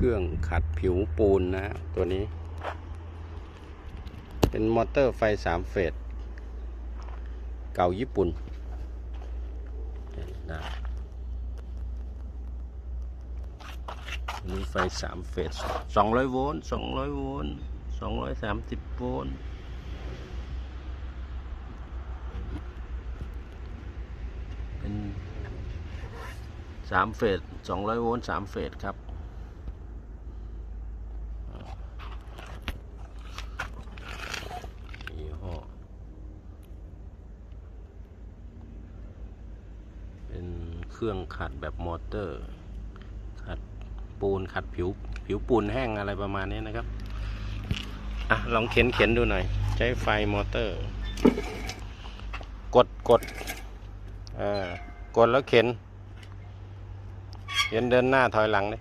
เครื่องขัดผิวปูนนะตัวนี้ เป็นมอเตอร์ไฟสามเฟส เก่าญี่ปุ่นนะนนี้ไฟสามเฟสสองร้อยโวลต์สองร้อยโวลต์สองร้อยสามสิบโวลต์เป็นสามเฟสสองร้อยโวลต์สามเฟสครับ ยี่ห้อ เป็น เครื่องขัดแบบมอเตอร์ ขัดปูนขัดผิวผิวปูนแห้งอะไรประมาณนี้นะครับ อะ ลองเข็นเข็นดูหน่อย ใช้ไฟมอเตอร์ กดกดอ่ากดแล้วเข็น เข็นเดินหน้าถอยหลังเลย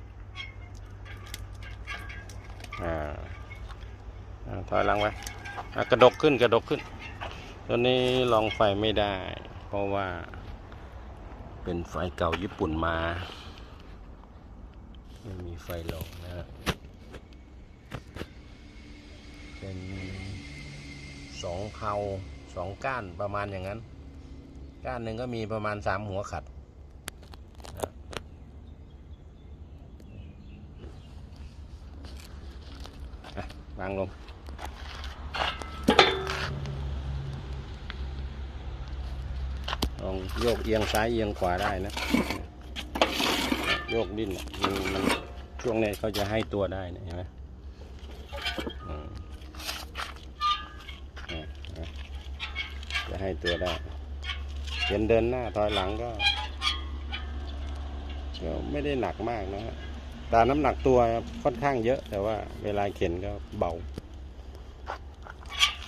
อ่าถอยหลังไว้อะกระดกขึ้นกระดกขึ้น ตัวนี้ลองไฟไม่ได้ เพราะว่า เป็นไฟเก่าญี่ปุ่นมา ไม่มีไฟหลงนะฮะเป็นสองเพาสองก้านประมาณอย่างนั้น ก้านหนึ่งก็มีประมาณสามหัวขัดวางลง ลองโยกเอียงซ้ายเอียงขวาได้นะ โยกดิ้นมันมันช่วงนี้เขาจะให้ตัวได้นะเห็นไหมจะให้ตัวได้เห็นเดินหน้าถอยหลังก็ก็ไม่ได้หนักมากนะฮะแต่น้ำหนักตัวค่อนข้างเยอะ แต่ว่าเวลาเข็นก็เบา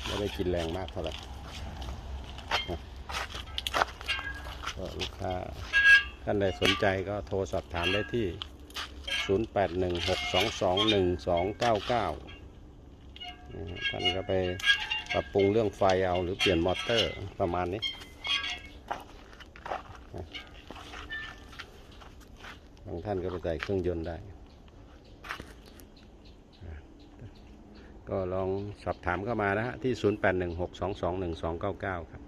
ไม่ได้กินแรงมากเท่าไหร่ ก็ลูกค้าท่านใดสนใจก็โทรสอบถามได้ที่ 0816221299 ท่านก็ไปปรับปรุงเรื่องไฟเอาหรือเปลี่ยนมอเตอร์ประมาณนี้บางท่านก็ไปใส่เครื่องยนต์ได้ ก็ลองสอบถามเข้ามานะฮะที่ 0816221299 ครับ